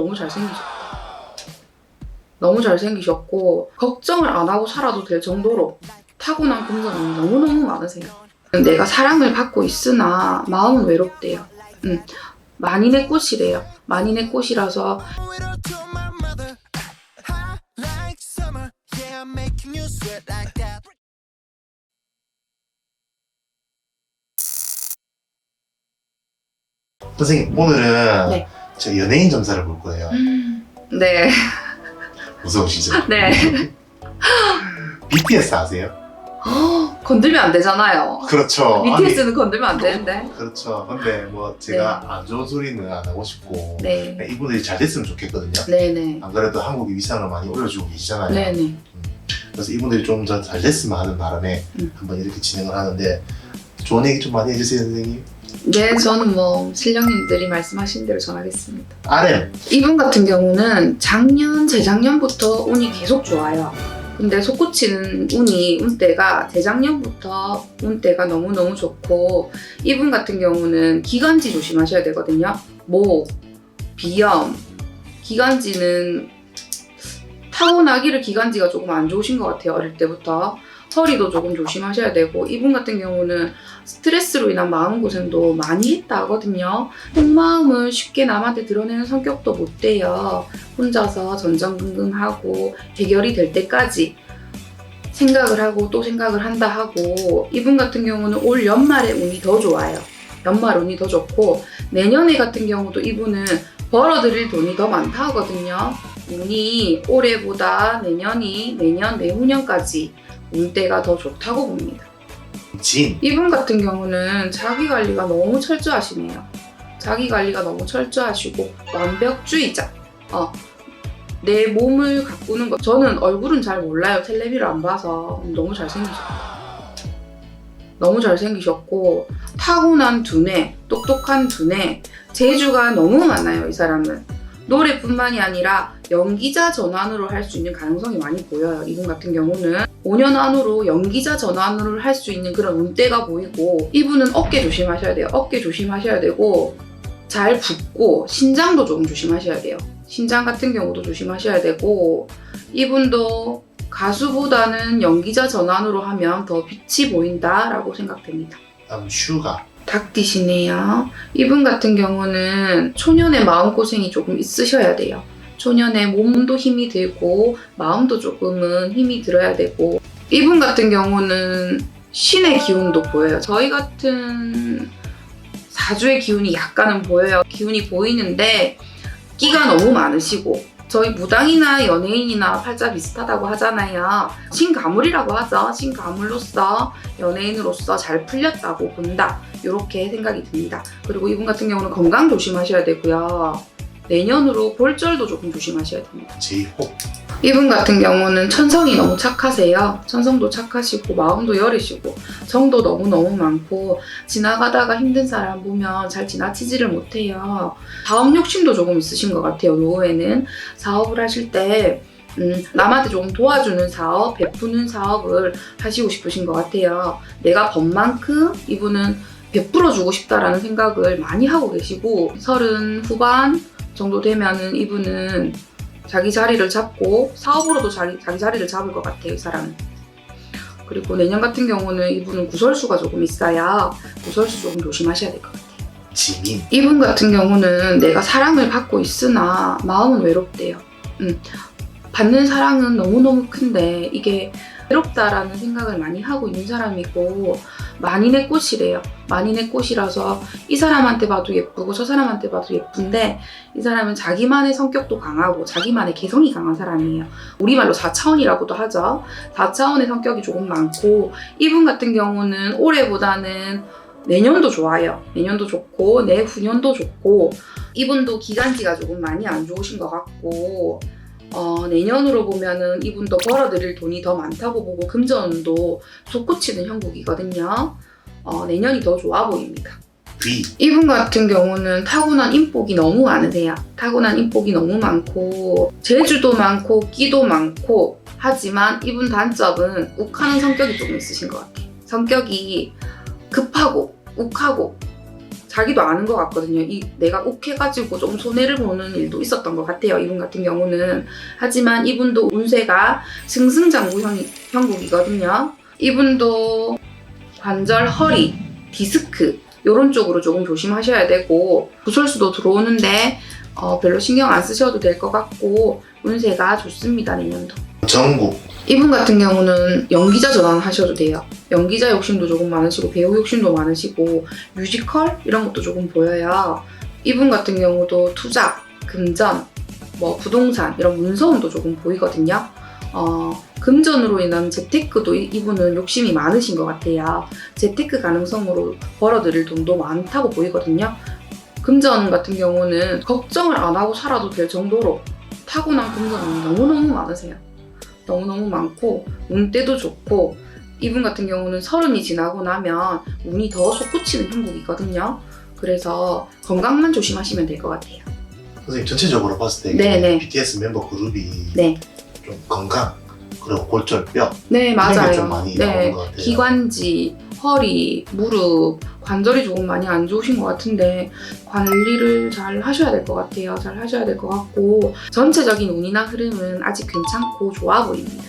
너무 잘생기셨고 너무 잘생기셨고 걱정을 안 하고 살아도 될 정도로 타고난 금전이 너무너무 많으세요. 내가 사랑을 받고 있으나 마음은 외롭대요. 음, 만인의 꽃이래요. 만인의 꽃이라서. 선생님 오늘은 네. 저 연예인 점사를 볼 거예요. 네, 무서우시죠? 네. BTS 아세요? 건들면 안 되잖아요. 그렇죠. 아니, BTS는 건들면 안 되는데. 그렇죠. 근데 뭐 제가 안 좋은 소리는 안 하고 싶고 네, 네, 이분들이 잘 됐으면 좋겠거든요. 네, 네, 안 그래도 한국이 위상을 많이 올려주고 계시잖아요. 네, 네. 그래서 이분들이 좀 더 잘 됐으면 하는 바람에 음. 한번 이렇게 진행을 하는데 좋은 얘기 좀 많이 해주세요, 선생님. 네, 저는 뭐 신령님들이 말씀하신 대로 전하겠습니다. RM 이분 같은 경우는 작년, 재작년부터 운이 계속 좋아요. 근데 솟구치는 운이 운때가 재작년부터 운때가 너무너무 좋고 이분 같은 경우는 기관지 조심하셔야 되거든요. 목, 비염, 기관지는 타고나기를 기관지가 조금 안 좋으신 것 같아요. 어릴 때부터. 허리도 조금 조심하셔야 되고 이분 같은 경우는 스트레스로 인한 마음고생도 많이 했다 하거든요. 속마음을 쉽게 남한테 드러내는 성격도 못 돼요. 혼자서 전전긍긍하고 해결이 될 때까지 생각을 하고 또 생각을 한다 하고 이분 같은 경우는 올 연말에 운이 더 좋아요. 연말 운이 더 좋고 내년에 같은 경우도 이분은 벌어들일 돈이 더 많다 하거든요. 운이 올해보다 내년이 내년 내후년까지 운때가 더 좋다고 봅니다. 진 이분 같은 경우는 자기 관리가 너무 철저하시네요. 자기 관리가 너무 철저하시고 완벽주의자. 어, 내 몸을 가꾸는 거. 저는 얼굴은 잘 몰라요. 텔레비를 안 봐서 너무 잘생기셨고. 너무 잘생기셨고 타고난 두뇌, 똑똑한 두뇌, 재주가 너무 많아요. 이 사람은 노래뿐만이 아니라 연기자 전환으로 할 수 있는 가능성이 많이 보여요. 이분 같은 경우는 5년 안으로 연기자 전환을 할수 있는 그런 운때가 보이고 이분은 어깨 조심하셔야 돼요. 어깨 조심하셔야 되고 잘 붓고 신장도 조금 조심하셔야 돼요. 신장 같은 경우도 조심하셔야 되고 이분도 가수보다는 연기자 전환으로 하면 더 빛이 보인다라고 생각됩니다. 다음 슈가 닭띠시네요. 이분 같은 경우는 초년의 마음고생이 조금 있으셔야 돼요. 초년에 몸도 힘이 들고 마음도 조금은 힘이 들어야 되고 이분 같은 경우는 신의 기운도 보여요. 저희 같은 사주의 기운이 약간은 보여요. 기운이 보이는데 끼가 너무 많으시고 저희 무당이나 연예인이나 팔자 비슷하다고 하잖아요. 신가물이라고 하죠. 신가물로서 연예인으로서 잘 풀렸다고 본다. 이렇게 생각이 듭니다. 그리고 이분 같은 경우는 건강 조심하셔야 되고요. 내년으로 골절도 조금 조심하셔야 됩니다. 제이홉 이분 같은 경우는 천성이 너무 착하세요. 천성도 착하시고 마음도 여리시고 정도 너무너무 많고 지나가다가 힘든 사람 보면 잘 지나치지를 못해요. 다음 욕심도 조금 있으신 것 같아요. 노후에는 사업을 하실 때 음, 남한테 조금 도와주는 사업, 베푸는 사업을 하시고 싶으신 것 같아요. 내가 번 만큼 이분은 베풀어주고 싶다라는 생각을 많이 하고 계시고 서른 후반 정도 되면은 이분은 자기 자리를 잡고 사업으로도 자기, 자기 자리를 잡을 것 같아요, 이 사람은. 그리고 내년 같은 경우는 이분은 구설수가 조금 있어야 구설수 조금 조심하셔야 될 것 같아요. 지민 이분 같은 경우는 내가 사랑을 받고 있으나 마음은 외롭대요. 음, 받는 사랑은 너무너무 큰데 이게 외롭다라는 생각을 많이 하고 있는 사람이고 만인의 꽃이래요. 만인의 꽃이라서 이 사람한테 봐도 예쁘고 저 사람한테 봐도 예쁜데 이 사람은 자기만의 성격도 강하고 자기만의 개성이 강한 사람이에요. 우리말로 4차원이라고도 하죠. 4차원의 성격이 조금 많고 이분 같은 경우는 올해보다는 내년도 좋아요. 내년도 좋고 내후년도 좋고 이분도 기간지가 조금 많이 안 좋으신 것 같고 어, 내년으로 보면은 이분도 벌어들일 돈이 더 많다고 보고 금전도 솟구치는 형국이거든요. 어, 내년이 더 좋아 보입니다. 귀 이분 같은 경우는 타고난 인복이 너무 많으세요. 타고난 인복이 너무 많고 재주도 많고 끼도 많고 하지만 이분 단점은 욱하는 성격이 조금 있으신 것 같아요. 성격이 급하고 욱하고 자기도 아는 것 같거든요. 이 내가 욱해가지고 좀 손해를 보는 일도 있었던 것 같아요. 이분 같은 경우는 하지만 이분도 운세가 승승장구 형, 형국이거든요. 이분도 관절, 허리, 디스크 이런 쪽으로 조금 조심하셔야 되고 구설수도 들어오는데 어, 별로 신경 안 쓰셔도 될 것 같고 운세가 좋습니다 내년도. 전국 이분 같은 경우는 연기자 전환하셔도 돼요. 연기자 욕심도 조금 많으시고 배우 욕심도 많으시고 뮤지컬 이런 것도 조금 보여요. 이분 같은 경우도 투자, 금전, 뭐 부동산 이런 문서운도 조금 보이거든요. 어, 금전으로 인한 재테크도 이- 이분은 욕심이 많으신 것 같아요. 재테크 가능성으로 벌어들일 돈도 많다고 보이거든요. 금전 같은 경우는 걱정을 안 하고 살아도 될 정도로 타고난 금전이 너무너무 많으세요. 너무너무 많고 운때도 좋고 이분 같은 경우는 서른이 지나고 나면 운이 더 솟구치는 형국이거든요. 그래서 건강만 조심하시면 될 것 같아요. 선생님 전체적으로 봤을 때 네네. BTS 멤버 그룹이 네. 좀 건강 그리고 골절 뼈 네, 이런 맞아요. 게좀 많이 나오는 네, 것 같아요. 기관지, 허리, 무릎, 관절이 조금 많이 안 좋으신 것 같은데 관리를 잘 하셔야 될 것 같아요. 잘 하셔야 될 것 같고 전체적인 운이나 흐름은 아직 괜찮고 좋아 보입니다.